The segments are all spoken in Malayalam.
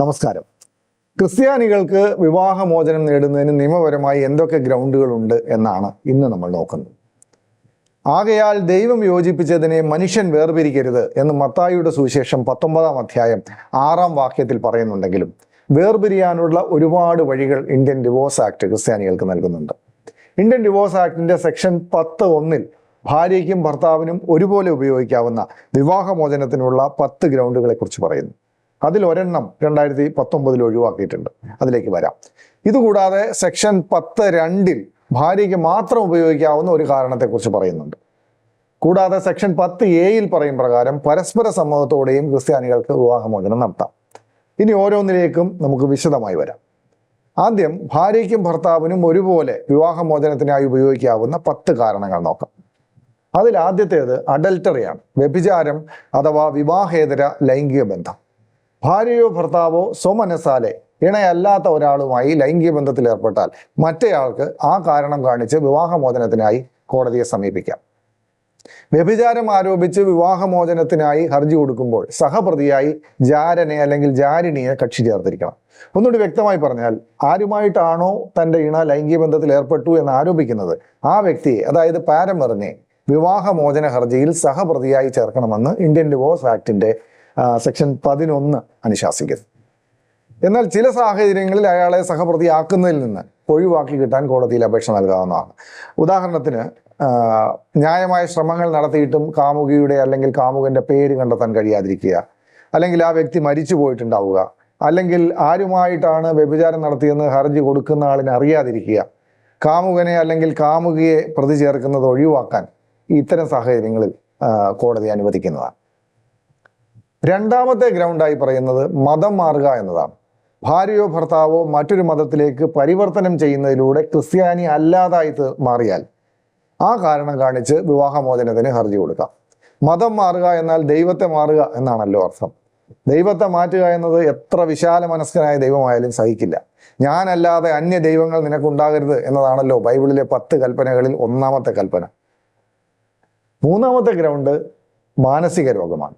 നമസ്കാരം. ക്രിസ്ത്യാനികൾക്ക് വിവാഹമോചനം നേടുന്നതിന് നിയമപരമായി എന്തൊക്കെ ഗ്രൗണ്ടുകളുണ്ട് എന്നാണ് ഇന്ന് നമ്മൾ നോക്കുന്നത്. ആകയാൽ ദൈവം യോജിപ്പിച്ചതിനെ മനുഷ്യൻ വേർപിരിക്കരുത് എന്ന് മത്തായിയുടെ സുവിശേഷം പത്തൊമ്പതാം അധ്യായം ആറാം വാക്യത്തിൽ പറയുന്നുണ്ടെങ്കിലും വേർപിരിയാനുള്ള ഒരുപാട് വഴികൾ ഇന്ത്യൻ ഡിവോഴ്സ് ആക്ട് ക്രിസ്ത്യാനികൾക്ക് നൽകുന്നുണ്ട്. ഇന്ത്യൻ ഡിവോഴ്സ് ആക്ടിന്റെ സെക്ഷൻ പത്ത് ഒന്നിൽ ഭാര്യയ്ക്കും ഭർത്താവിനും ഒരുപോലെ ഉപയോഗിക്കാവുന്ന വിവാഹമോചനത്തിനുള്ള പത്ത് ഗ്രൗണ്ടുകളെ കുറിച്ച് പറയുന്നു. അതിൽ ഒരെണ്ണം രണ്ടായിരത്തി പത്തൊമ്പതിൽ ഒഴിവാക്കിയിട്ടുണ്ട്. അതിലേക്ക് വരാം. ഇതുകൂടാതെ സെക്ഷൻ പത്ത് രണ്ടിൽ ഭാര്യയ്ക്ക് മാത്രം ഉപയോഗിക്കാവുന്ന ഒരു കാരണത്തെക്കുറിച്ച് പറയുന്നുണ്ട്. കൂടാതെ സെക്ഷൻ പത്ത് എയിൽ പറയും പ്രകാരം പരസ്പര സമ്മതത്തോടെയും ക്രിസ്ത്യാനികൾക്ക് വിവാഹമോചനം നടത്താം. ഇനി ഓരോന്നിലേക്കും നമുക്ക് വിശദമായി വരാം. ആദ്യം ഭാര്യയ്ക്കും ഭർത്താവിനും ഒരുപോലെ വിവാഹമോചനത്തിനായി ഉപയോഗിക്കാവുന്ന പത്ത് കാരണങ്ങൾ നോക്കാം. അതിൽ ആദ്യത്തേത് അഡൽട്ടറിയാണ്. വ്യഭിചാരം അഥവാ വിവാഹേതര ലൈംഗിക ബന്ധം. ഭാര്യയോ ഭർത്താവോ സ്വമനസാലെ ഇണയല്ലാത്ത ഒരാളുമായി ലൈംഗിക ബന്ധത്തിൽ ഏർപ്പെട്ടാൽ മറ്റേയാൾക്ക് ആ കാരണം കാണിച്ച് വിവാഹമോചനത്തിനായി കോടതിയെ സമീപിക്കാം. വ്യഭിചാരം ആരോപിച്ച് വിവാഹമോചനത്തിനായി ഹർജി കൊടുക്കുമ്പോൾ സഹപ്രതിയായി ജാരനെ അല്ലെങ്കിൽ ജാരിണിയെ കക്ഷി ചേർത്തിരിക്കണം. ഒന്നുകൂടി വ്യക്തമായി പറഞ്ഞാൽ ആരുമായിട്ടാണോ തന്റെ ഇണ ലൈംഗിക ബന്ധത്തിൽ ഏർപ്പെട്ടു എന്ന് ആരോപിക്കുന്നത് ആ വ്യക്തിയെ അതായത് പാരമറിനെ വിവാഹമോചന ഹർജിയിൽ സഹപ്രതിയായി ചേർക്കണമെന്ന് ഇന്ത്യൻ ഡിവോഴ്സ് ആക്ടിന്റെ സെക്ഷൻ പതിനൊന്ന് അനുശാസിക്കുന്നു. എന്നാൽ ചില സാഹചര്യങ്ങളിൽ അയാളെ സഹപ്രതിയാക്കുന്നതിൽ നിന്ന് ഒഴിവാക്കി കിട്ടാൻ കോടതിയിൽ അപേക്ഷ നൽകാവുന്നതാണ്. ഉദാഹരണത്തിന് ന്യായമായ ശ്രമങ്ങൾ നടത്തിയിട്ടും കാമുകിയുടെ അല്ലെങ്കിൽ കാമുകന്റെ പേര് കണ്ടെത്താൻ കഴിയാതിരിക്കുക അല്ലെങ്കിൽ ആ വ്യക്തി മരിച്ചു പോയിട്ടുണ്ടാവുക അല്ലെങ്കിൽ ആരുമായിട്ടാണ് വ്യഭിചാരം നടത്തിയെന്ന് ഹർജി കൊടുക്കുന്ന ആളിന് അറിയാതിരിക്കുക കാമുകനെ അല്ലെങ്കിൽ കാമുകിയെ പ്രതി ചേർക്കുന്നത് ഒഴിവാക്കാൻ ഇത്തരം സാഹചര്യങ്ങളിൽ കോടതി അനുവദിക്കുന്നതാണ്. രണ്ടാമത്തെ ഗ്രൗണ്ടായി പറയുന്നത് മതം മാറുക എന്നതാണ്. ഭാര്യയോ ഭർത്താവോ മറ്റൊരു മതത്തിലേക്ക് പരിവർത്തനം ചെയ്യുന്നതിലൂടെ ക്രിസ്ത്യാനി അല്ലാതായി മാറിയാൽ ആ കാരണം കാണിച്ച് വിവാഹമോചനത്തിന് ഹർജി കൊടുക്കാം. മതം മാറുക എന്നാൽ ദൈവത്തെ മാറുക എന്നാണല്ലോ അർത്ഥം. ദൈവത്തെ മാറ്റുക എന്നത് എത്ര വിശാല മനസ്കനായ ദൈവമായാലും സഹിക്കില്ല. ഞാനല്ലാതെ അന്യ ദൈവങ്ങൾ നിനക്കുണ്ടാകരുത് എന്നതാണല്ലോ ബൈബിളിലെ പത്ത് കൽപ്പനകളിൽ ഒന്നാമത്തെ കൽപ്പന. മൂന്നാമത്തെ ഗ്രൗണ്ട് മാനസിക രോഗമാണ്.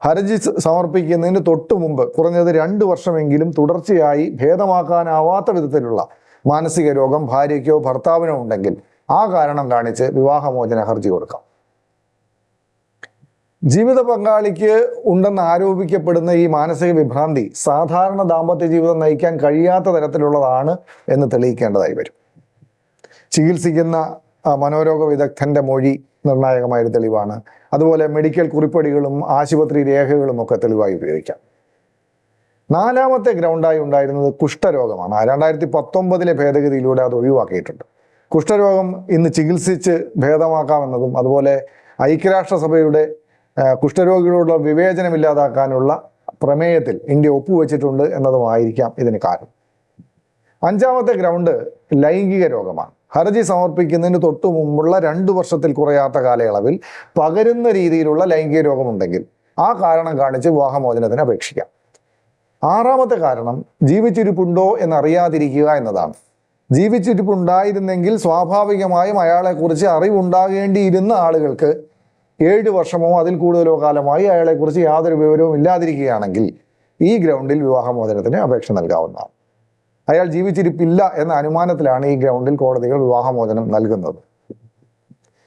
ഹർജി സമർപ്പിക്കുന്നതിന് തൊട്ടു മുമ്പ് കുറഞ്ഞത് രണ്ട് വർഷമെങ്കിലും തുടർച്ചയായി ഭേദമാക്കാനാവാത്ത വിധത്തിലുള്ള മാനസിക രോഗം ഭാര്യയ്ക്കോ ഭർത്താവിനോ ഉണ്ടെങ്കിൽ ആ കാരണം കാണിച്ച് വിവാഹമോചന ഹർജി കൊടുക്കാം. ജീവിത പങ്കാളിക്ക് ഉണ്ടെന്ന് ആരോപിക്കപ്പെടുന്ന ഈ മാനസിക വിഭ്രാന്തി സാധാരണ ദാമ്പത്യ ജീവിതം നയിക്കാൻ കഴിയാത്ത തരത്തിലുള്ളതാണ് എന്ന് തെളിയിക്കേണ്ടതായി വരും. ചികിത്സിക്കുന്ന മനോരോഗ വിദഗ്ധന്റെ മൊഴി നിർണായകമായ ഒരു തെളിവാണ്. അതുപോലെ മെഡിക്കൽ കുറിപ്പടികളും ആശുപത്രി രേഖകളും ഒക്കെ തെളിവായി ഉപയോഗിക്കാം. നാലാമത്തെ ഗ്രൗണ്ടായി ഉണ്ടായിരുന്നത് കുഷ്ഠരോഗമാണ്. രണ്ടായിരത്തി പത്തൊമ്പതിലെ ഭേദഗതിയിലൂടെ അത് ഒഴിവാക്കിയിട്ടുണ്ട്. കുഷ്ഠരോഗം ഇന്ന് ചികിത്സിച്ച് ഭേദമാക്കാമെന്നതും അതുപോലെ ഐക്യരാഷ്ട്രസഭയുടെ കുഷ്ഠരോഗികളോടുള്ള വിവേചനമില്ലാതാക്കാനുള്ള പ്രമേയത്തിൽ ഇന്ത്യ ഒപ്പുവെച്ചിട്ടുണ്ട് എന്നതുമായിരിക്കാം ഇതിന് കാരണം. അഞ്ചാമത്തെ ഗ്രൗണ്ട് ലൈംഗിക രോഗമാണ്. ഹർജി സമർപ്പിക്കുന്നതിന് തൊട്ടു മുമ്പുള്ള രണ്ടു വർഷത്തിൽ കുറയാത്ത കാലയളവിൽ പകരുന്ന രീതിയിലുള്ള ലൈംഗിക രോഗമുണ്ടെങ്കിൽ ആ കാരണം കാണിച്ച് വിവാഹമോചനത്തിന് അപേക്ഷിക്കാം. ആറാമത്തെ കാരണം ജീവിച്ചിരിപ്പുണ്ടോ എന്നറിയാതിരിക്കുക എന്നതാണ്. ജീവിച്ചിരിപ്പുണ്ടായിരുന്നെങ്കിൽ സ്വാഭാവികമായും അയാളെക്കുറിച്ച് അറിവുണ്ടാകേണ്ടിയിരുന്ന ആളുകൾക്ക് ഏഴ് വർഷമോ അതിൽ കൂടുതലോ കാലമായി അയാളെക്കുറിച്ച് യാതൊരു വിവരവും ഇല്ലാതിരിക്കുകയാണെങ്കിൽ ഈ ഗ്രൗണ്ടിൽ വിവാഹമോചനത്തിന് അപേക്ഷ നൽകാവുന്നതാണ്. അയാൾ ജീവിച്ചിരിപ്പില്ല എന്ന അനുമാനത്തിലാണ് ഈ ഗ്രൗണ്ടിൽ കോടതികൾ വിവാഹമോചനം നൽകുന്നത്.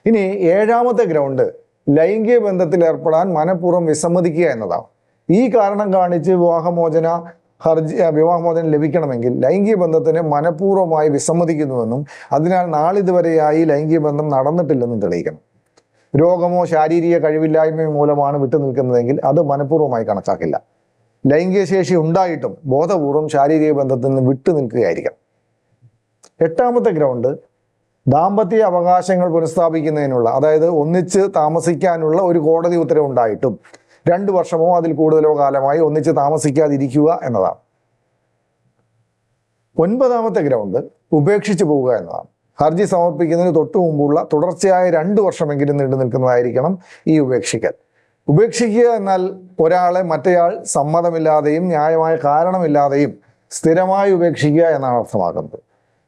ഇനി ഏഴാമത്തെ ഗ്രൗണ്ട് ലൈംഗിക ബന്ധത്തിൽ ഏർപ്പെടാൻ മനഃപൂർവം വിസമ്മതിക്കുക എന്നതാണ്. ഈ കാരണം കാണിച്ച് വിവാഹമോചന ഹർജി വിവാഹമോചനം ലഭിക്കണമെങ്കിൽ ലൈംഗിക ബന്ധത്തിന് മനഃപൂർവമായി വിസമ്മതിക്കുന്നുവെന്നും അതിനാൽ നാളിതുവരെയായി ലൈംഗിക ബന്ധം നടന്നിട്ടില്ലെന്നും തെളിയിക്കണം. രോഗമോ ശാരീരിക കഴിവില്ലായ്മയോ മൂലമാണ് വിട്ടുനിൽക്കുന്നതെങ്കിൽ അത് മനഃപൂർവമായി കണക്കാക്കില്ല. ലൈംഗിക ശേഷി ഉണ്ടായിട്ടും ബോധപൂർവം ശാരീരിക ബന്ധത്തിൽ നിന്ന് വിട്ടു നിൽക്കുകയായിരിക്കണം എട്ടാമത്തെ ഗ്രൗണ്ട് ദാമ്പത്യ അവകാശങ്ങൾ പുനഃസ്ഥാപിക്കുന്നതിനുള്ള അതായത് ഒന്നിച്ച് താമസിക്കാനുള്ള ഒരു കോടതി ഉത്തരവുണ്ടായിട്ടും രണ്ട് വർഷമോ അതിൽ കൂടുതലോ കാലമായി ഒന്നിച്ച് താമസിക്കാതിരിക്കുക എന്നതാണ്. ഒൻപതാമത്തെ ഗ്രൗണ്ട് ഉപേക്ഷിച്ചു പോവുക എന്നതാണ്. ഹർജി സമർപ്പിക്കുന്നതിന് തൊട്ടു മുമ്പുള്ള തുടർച്ചയായ രണ്ട് വർഷമെങ്കിലും നീണ്ടു നിൽക്കുന്നതായിരിക്കണം ഈ ഉപേക്ഷിക്കൽ. ഉപേക്ഷിക്കുക എന്നാൽ ഒരാളെ മറ്റേയാൾ സമ്മതമില്ലാതെയും ന്യായമായ കാരണമില്ലാതെയും സ്ഥിരമായി ഉപേക്ഷിക്കുക എന്നാണ് അർത്ഥമാക്കുന്നത്.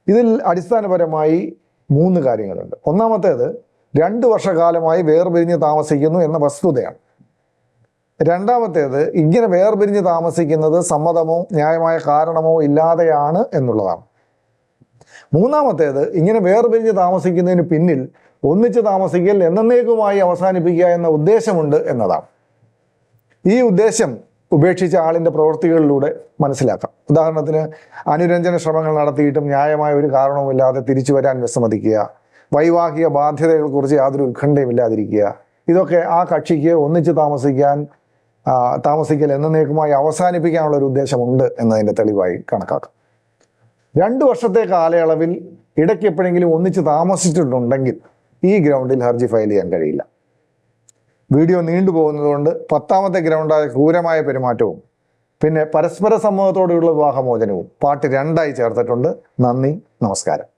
ഇതിൽ അടിസ്ഥാനപരമായി മൂന്ന് കാര്യങ്ങളുണ്ട്. ഒന്നാമത്തേത് രണ്ട് വർഷക്കാലമായി വേർപിരിഞ്ഞ് താമസിക്കുന്നു എന്ന വസ്തുതയാണ്. രണ്ടാമത്തേത് ഇങ്ങനെ വേർപിരിഞ്ഞ് താമസിക്കുന്നത് സമ്മതമോ ന്യായമായ കാരണമോ ഇല്ലാതെയാണ് എന്നുള്ളതാണ്. മൂന്നാമത്തേത് ഇങ്ങനെ വേർപിരിഞ്ഞ് താമസിക്കുന്നതിന് പിന്നിൽ ഒന്നിച്ച് താമസിക്കൽ എന്നേക്കുമായി അവസാനിപ്പിക്കുക എന്ന ഉദ്ദേശമുണ്ട് എന്നതാണ്. ഈ ഉദ്ദേശം ഉപേക്ഷിച്ച ആളിന്റെ പ്രവൃത്തികളിലൂടെ മനസ്സിലാക്കാം. ഉദാഹരണത്തിന് അനുരഞ്ജന ശ്രമങ്ങൾ നടത്തിയിട്ടും ന്യായമായ ഒരു കാരണവുമില്ലാതെ തിരിച്ചു വരാൻ വിസമ്മതിക്കുക വൈവാഹിക ബാധ്യതകളെക്കുറിച്ച് യാതൊരു ഉത്കണ്ഠയും ഇല്ലാതിരിക്കുക ഇതൊക്കെ ആ കക്ഷിക്ക് ഒന്നിച്ച് താമസിക്കാൻ താമസിക്കൽ എന്നേക്കുമായി അവസാനിപ്പിക്കാനുള്ള ഒരു ഉദ്ദേശമുണ്ട് എന്നതിന്റെ തെളിവായി കണക്കാക്കാം. രണ്ട് വർഷത്തെ കാലയളവിൽ ഇടയ്ക്ക് എപ്പോഴെങ്കിലും ഒന്നിച്ച് താമസിച്ചിട്ടുണ്ടെങ്കിൽ ഈ ഗ്രൗണ്ടിൽ ഹർജി ഫയൽ ചെയ്യാൻ കഴിയില്ല. വീഡിയോ നീണ്ടുപോകുന്നതുകൊണ്ട് പത്താമത്തെ ഗ്രൗണ്ടായ ക്രൂരമായ പെരുമാറ്റവും പിന്നെ പരസ്പര സമ്മതത്തോടെയുള്ള വിവാഹമോചനവും പാട്ട് രണ്ടായി ചേർത്തിട്ടുണ്ട്. നന്ദി നമസ്കാരം.